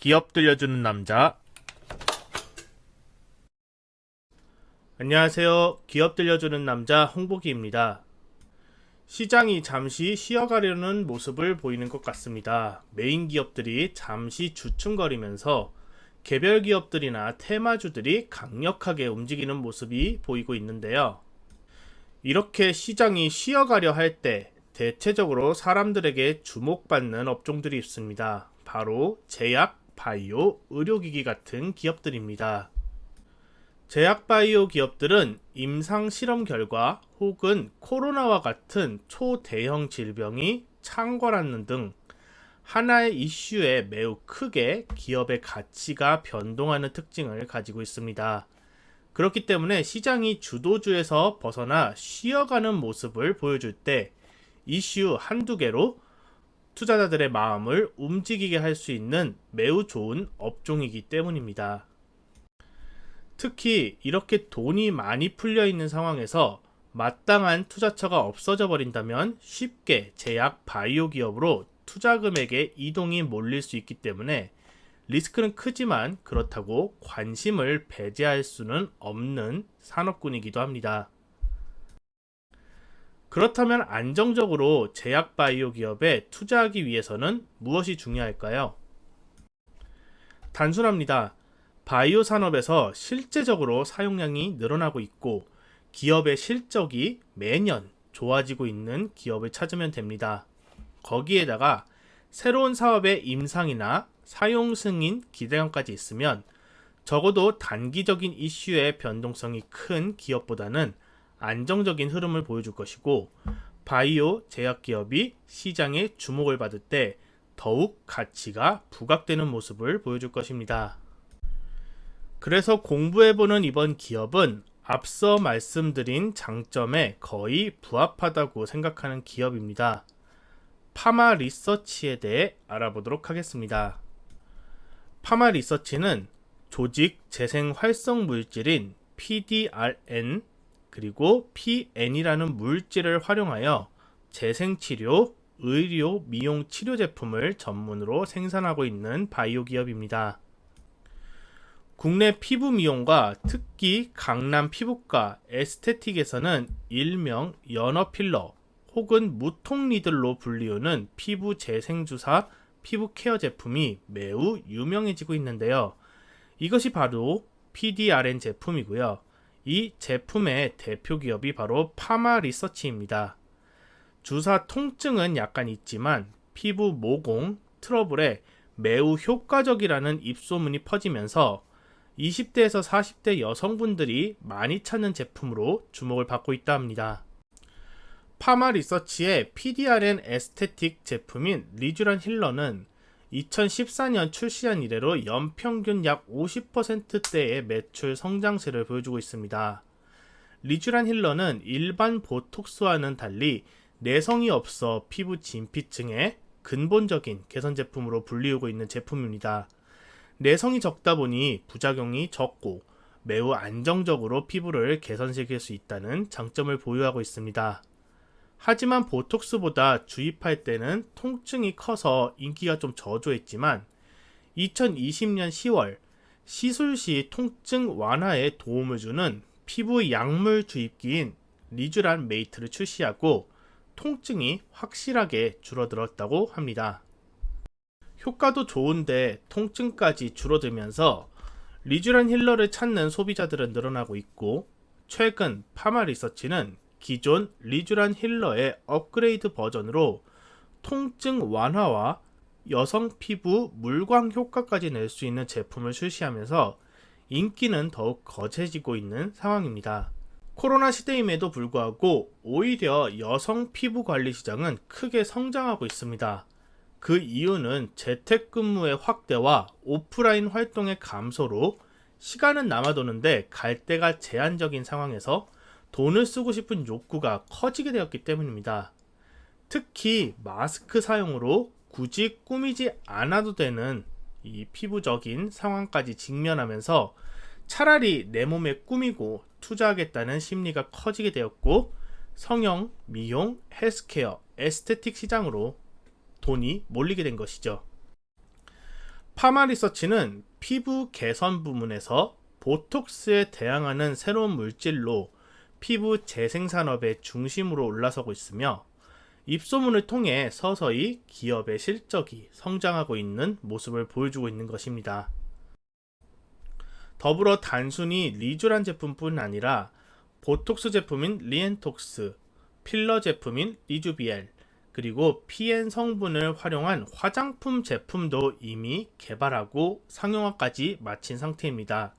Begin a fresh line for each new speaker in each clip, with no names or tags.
기업 들려주는 남자. 안녕하세요. 기업 들려주는 남자 홍보기입니다. 시장이 잠시 쉬어가려는 모습을 보이는 것 같습니다. 메인 기업들이 잠시 주춤거리면서 개별 기업들이나 테마주들이 강력하게 움직이는 모습이 보이고 있는데요. 이렇게 시장이 쉬어가려 할 때 대체적으로 사람들에게 주목받는 업종들이 있습니다. 바로 제약, 바이오, 의료기기 같은 기업들입니다. 제약 바이오 기업들은 임상 실험 결과 혹은 코로나와 같은 초대형 질병이 창궐하는 등 하나의 이슈에 매우 크게 기업의 가치가 변동하는 특징을 가지고 있습니다. 그렇기 때문에 시장이 주도주에서 벗어나 쉬어가는 모습을 보여줄 때 이슈 한두 개로 투자자들의 마음을 움직이게 할 수 있는 매우 좋은 업종이기 때문입니다. 특히 이렇게 돈이 많이 풀려 있는 상황에서 마땅한 투자처가 없어져 버린다면 쉽게 제약 바이오 기업으로 투자 금액의 이동이 몰릴 수 있기 때문에 리스크는 크지만 그렇다고 관심을 배제할 수는 없는 산업군이기도 합니다. 그렇다면 안정적으로 제약 바이오 기업에 투자하기 위해서는 무엇이 중요할까요? 단순합니다. 바이오 산업에서 실제적으로 사용량이 늘어나고 있고 기업의 실적이 매년 좋아지고 있는 기업을 찾으면 됩니다. 거기에다가 새로운 사업의 임상이나 사용 승인 기대감까지 있으면 적어도 단기적인 이슈의 변동성이 큰 기업보다는 안정적인 흐름을 보여줄 것이고 바이오 제약 기업이 시장의 주목을 받을 때 더욱 가치가 부각되는 모습을 보여줄 것입니다. 그래서 공부해보는 이번 기업은 앞서 말씀드린 장점에 거의 부합하다고 생각하는 기업입니다. 파마 리서치에 대해 알아보도록 하겠습니다. 파마 리서치는 조직 재생 활성 물질인 PDRN 그리고 PN이라는 물질을 활용하여 재생치료, 의료, 미용 치료 제품을 전문으로 생산하고 있는 바이오 기업입니다. 국내 피부 미용과 특히 강남 피부과 에스테틱에서는 일명 연어 필러 혹은 무통 니들로 불리우는 피부 재생 주사 피부 케어 제품이 매우 유명해지고 있는데요. 이것이 바로 PDRN 제품이고요. 이 제품의 대표 기업이 바로 파마 리서치입니다. 주사 통증은 약간 있지만 피부 모공, 트러블에 매우 효과적이라는 입소문이 퍼지면서 20대에서 40대 여성분들이 많이 찾는 제품으로 주목을 받고 있다 합니다. 파마 리서치의 PDRN 에스테틱 제품인 리쥬란 힐러는 2014년 출시한 이래로 연평균 약 50%대의 매출 성장세를 보여주고 있습니다. 리쥬란 힐러는 일반 보톡스와는 달리 내성이 없어 피부 진피층에 근본적인 개선 제품으로 불리우고 있는 제품입니다. 내성이 적다 보니 부작용이 적고 매우 안정적으로 피부를 개선시킬 수 있다는 장점을 보유하고 있습니다. 하지만 보톡스보다 주입할 때는 통증이 커서 인기가 좀 저조했지만 2020년 10월 시술 시 통증 완화에 도움을 주는 피부 약물 주입기인 리쥬란 메이트를 출시하고 통증이 확실하게 줄어들었다고 합니다. 효과도 좋은데 통증까지 줄어들면서 리쥬란 힐러를 찾는 소비자들은 늘어나고 있고 최근 파마 리서치는 기존 리쥬란 힐러의 업그레이드 버전으로 통증 완화와 여성 피부 물광 효과까지 낼 수 있는 제품을 출시하면서 인기는 더욱 거세지고 있는 상황입니다. 코로나 시대임에도 불구하고 오히려 여성 피부 관리 시장은 크게 성장하고 있습니다. 그 이유는 재택근무의 확대와 오프라인 활동의 감소로 시간은 남아도는데 갈 데가 제한적인 상황에서 돈을 쓰고 싶은 욕구가 커지게 되었기 때문입니다. 특히 마스크 사용으로 굳이 꾸미지 않아도 되는 이 피부적인 상황까지 직면하면서 차라리 내 몸에 꾸미고 투자하겠다는 심리가 커지게 되었고 성형, 미용, 헬스케어, 에스테틱 시장으로 돈이 몰리게 된 것이죠. 파마 리서치는 피부 개선 부문에서 보톡스에 대항하는 새로운 물질로 피부 재생 산업의 중심으로 올라서고 있으며 입소문을 통해 서서히 기업의 실적이 성장하고 있는 모습을 보여주고 있는 것입니다. 더불어 단순히 리쥬란 제품뿐 아니라 보톡스 제품인 리엔톡스, 필러 제품인 리주비엘, 그리고 PN 성분을 활용한 화장품 제품도 이미 개발하고 상용화까지 마친 상태입니다.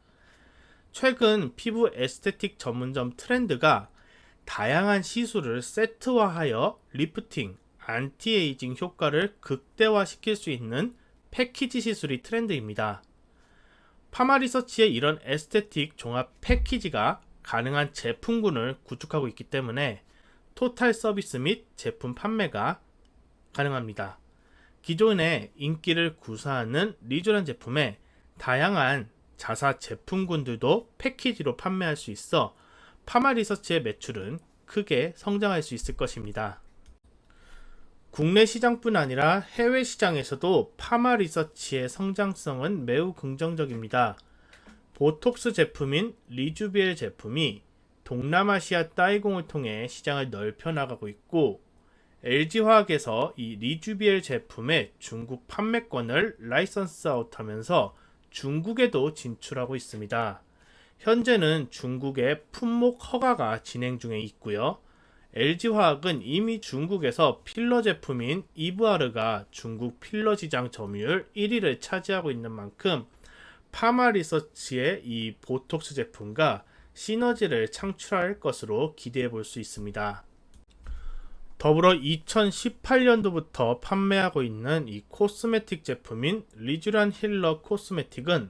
최근 피부 에스테틱 전문점 트렌드가 다양한 시술을 세트화하여 리프팅, 안티에이징 효과를 극대화시킬 수 있는 패키지 시술이 트렌드입니다. 파마 리서치의 이런 에스테틱 종합 패키지가 가능한 제품군을 구축하고 있기 때문에 토탈 서비스 및 제품 판매가 가능합니다. 기존의 인기를 구사하는 리조란 제품에 다양한 자사 제품군들도 패키지로 판매할 수 있어 파마 리서치의 매출은 크게 성장할 수 있을 것입니다. 국내 시장뿐 아니라 해외 시장에서도 파마 리서치의 성장성은 매우 긍정적입니다. 보톡스 제품인 리주비엘 제품이 동남아시아 따이공을 통해 시장을 넓혀 나가고 있고 LG화학에서 이 리주비엘 제품의 중국 판매권을 라이선스 아웃하면서 중국에도 진출하고 있습니다. 현재는 중국의 품목 허가가 진행 중에 있고요. LG화학은 이미 중국에서 필러 제품인 이브아르가 중국 필러 시장 점유율 1위를 차지하고 있는 만큼 파마 리서치의 이 보톡스 제품과 시너지를 창출할 것으로 기대해 볼 수 있습니다. 더불어 2018년도부터 판매하고 있는 이 코스메틱 제품인 리쥬란 힐러 코스메틱은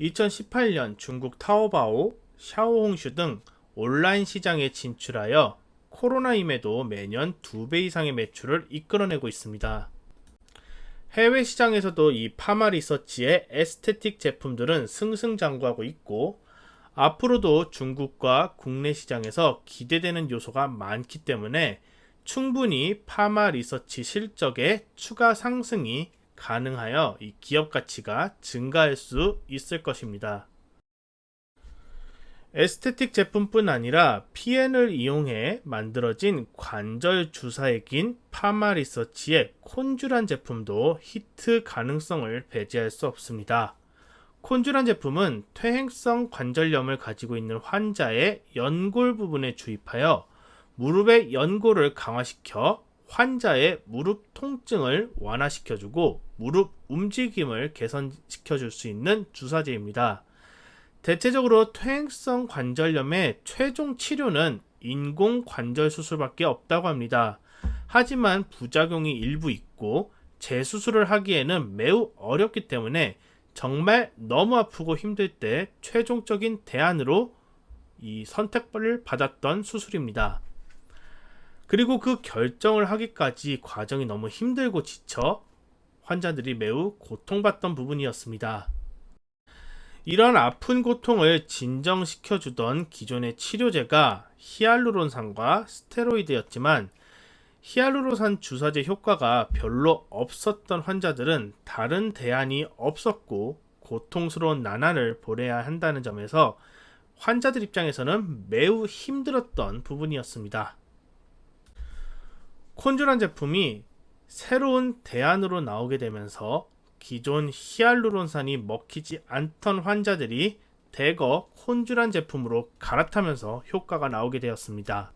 2018년 중국 타오바오, 샤오홍슈 등 온라인 시장에 진출하여 코로나임에도 매년 2배 이상의 매출을 이끌어내고 있습니다. 해외 시장에서도 이 파마 리서치의 에스테틱 제품들은 승승장구하고 있고 앞으로도 중국과 국내 시장에서 기대되는 요소가 많기 때문에 충분히 파마 리서치 실적의 추가 상승이 가능하여 이 기업 가치가 증가할 수 있을 것입니다. 에스테틱 제품뿐 아니라 PN을 이용해 만들어진 관절 주사액인 파마 리서치의 콘주란 제품도 히트 가능성을 배제할 수 없습니다. 콘주란 제품은 퇴행성 관절염을 가지고 있는 환자의 연골 부분에 주입하여 무릎의 연골을 강화시켜 환자의 무릎 통증을 완화시켜주고 무릎 움직임을 개선시켜줄 수 있는 주사제입니다. 대체적으로 퇴행성 관절염의 최종 치료는 인공 관절 수술밖에 없다고 합니다. 하지만 부작용이 일부 있고 재수술을 하기에는 매우 어렵기 때문에 정말 너무 아프고 힘들 때 최종적인 대안으로 이 선택을 받았던 수술입니다. 그리고 그 결정을 하기까지 과정이 너무 힘들고 지쳐 환자들이 매우 고통받던 부분이었습니다. 이런 아픈 고통을 진정시켜주던 기존의 치료제가 히알루론산과 스테로이드였지만 히알루론산 주사제 효과가 별로 없었던 환자들은 다른 대안이 없었고 고통스러운 나날을 보내야 한다는 점에서 환자들 입장에서는 매우 힘들었던 부분이었습니다. 콘주란 제품이 새로운 대안으로 나오게 되면서 기존 히알루론산이 먹히지 않던 환자들이 대거 콘주란 제품으로 갈아타면서 효과가 나오게 되었습니다.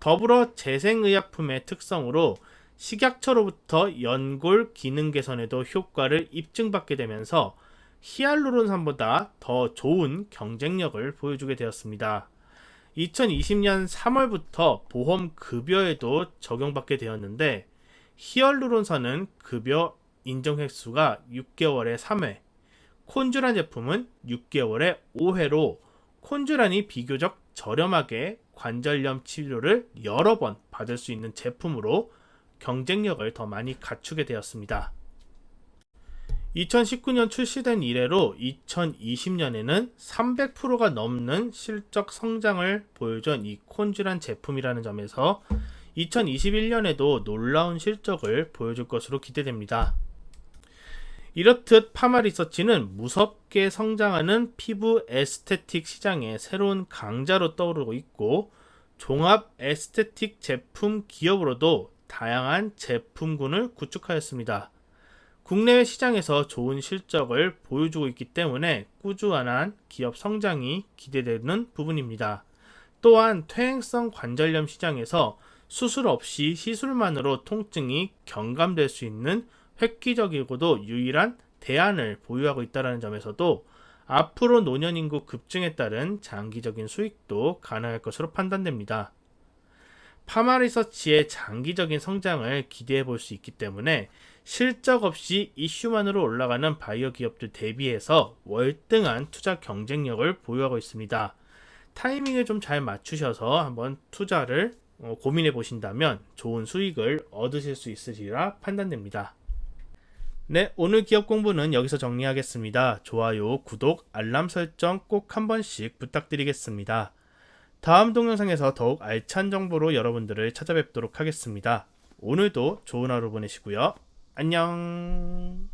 더불어 재생의약품의 특성으로 식약처로부터 연골 기능 개선에도 효과를 입증받게 되면서 히알루론산보다 더 좋은 경쟁력을 보여주게 되었습니다. 2020년 3월부터 보험 급여에도 적용받게 되었는데 히알루론산은 급여 인정 횟수가 6개월에 3회, 콘주란 제품은 6개월에 5회로 콘주란이 비교적 저렴하게 관절염 치료를 여러 번 받을 수 있는 제품으로 경쟁력을 더 많이 갖추게 되었습니다. 2019년 출시된 이래로 2020년에는 300%가 넘는 실적 성장을 보여준 이 콘주란 제품이라는 점에서 2021년에도 놀라운 실적을 보여줄 것으로 기대됩니다. 이렇듯 파마 리서치는 무섭게 성장하는 피부 에스테틱 시장의 새로운 강자로 떠오르고 있고 종합 에스테틱 제품 기업으로도 다양한 제품군을 구축하였습니다. 국내외 시장에서 좋은 실적을 보여주고 있기 때문에 꾸준한 기업 성장이 기대되는 부분입니다. 또한 퇴행성 관절염 시장에서 수술 없이 시술만으로 통증이 경감될 수 있는 획기적이고도 유일한 대안을 보유하고 있다는 점에서도 앞으로 노년 인구 급증에 따른 장기적인 수익도 가능할 것으로 판단됩니다. 파마 리서치의 장기적인 성장을 기대해 볼 수 있기 때문에 실적 없이 이슈만으로 올라가는 바이오 기업들 대비해서 월등한 투자 경쟁력을 보유하고 있습니다. 타이밍을 좀 잘 맞추셔서 한번 투자를 어, 고민해 보신다면 좋은 수익을 얻으실 수 있으리라 판단됩니다. 네, 오늘 기업 공부는 여기서 정리하겠습니다. 좋아요, 구독, 알람 설정 꼭 한 번씩 부탁드리겠습니다. 다음 동영상에서 더욱 알찬 정보로 여러분들을 찾아뵙도록 하겠습니다. 오늘도 좋은 하루 보내시고요. 안녕.